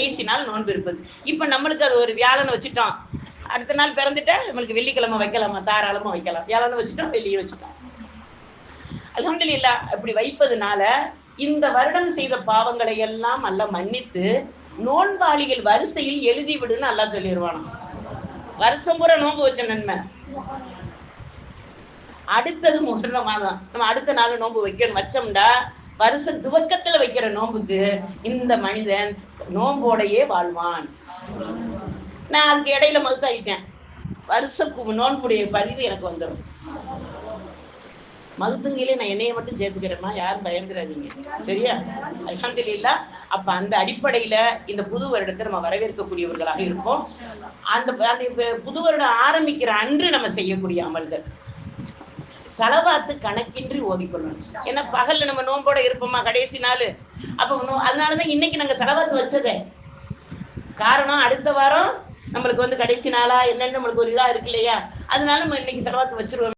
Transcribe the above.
கடைசி நோன்பு இருப்பது. இப்ப நம்மளுக்கு அது ஒரு வியாழனை வச்சுட்டோம். அடுத்த நாள் பிறந்துட்டா நம்மளுக்கு வெள்ளிக்கிழமை வைக்கலாமா? தாராளமா வைக்கலாம். வியாழனை வச்சுட்டோம் வெள்ளியை வச்சுட்டோம். அல்ஹம்துலில்லாஹ் அப்படி வைப்பதுனால இந்த வருடம் செய்த பாவங்களை எல்லாம் அல்ல மன்னித்து நோன்பாளிகள் வரிசையில் எழுதி விடுன்னு எல்லாம் சொல்லிடுவானாம் வருஷம் பூரா நோன்பு வச்ச நன்மை. அடுத்தது முகர்ண மாதம் நம்ம அடுத்த நாள் நோன்பு வைக்கணும். வச்சோம்டா வருஷ துவக்கத்துல வைக்கிற நோன்புக்கு இந்த மனிதன் நோம்போடையே வாழ்வான். நான் அதுக்கு இடையில மகுத்தாயிட்டேன் வருஷ நோன்புடைய பதிவு எனக்கு வந்துடும் மகுத்துங்கையிலே நான் என்னைய மட்டும் சேர்த்துக்கிறேன்னா யாரும் பயந்துடாதீங்க சரியா? அல்ஹம்துலில்லாஹ் அப்ப அந்த அடிப்படையில இந்த புது வருடத்தை நம்ம வரவேற்கக்கூடியவர்களாக இருப்போம். அந்த அந்த புது வருடம் ஆரம்பிக்கிற அன்று நம்ம செய்யக்கூடிய அமல்கள். செலவாத்து கணக்கின்றி ஓதிக்கொள்ளணும் ஏன்னா பகல்ல நம்ம நோம்போட இருப்போமா கடைசி நாள்? அப்போ நோ- அதனாலதான் இன்னைக்கு நாங்க செலவாத்து வச்சதே. காரணம் அடுத்த வாரம் நம்மளுக்கு வந்து கடைசி நாளா என்னன்னு நம்மளுக்கு ஒரு இதா இருக்கு இல்லையா? அதனால நம்ம இன்னைக்கு செலவாத்து வச்சிருவோம்.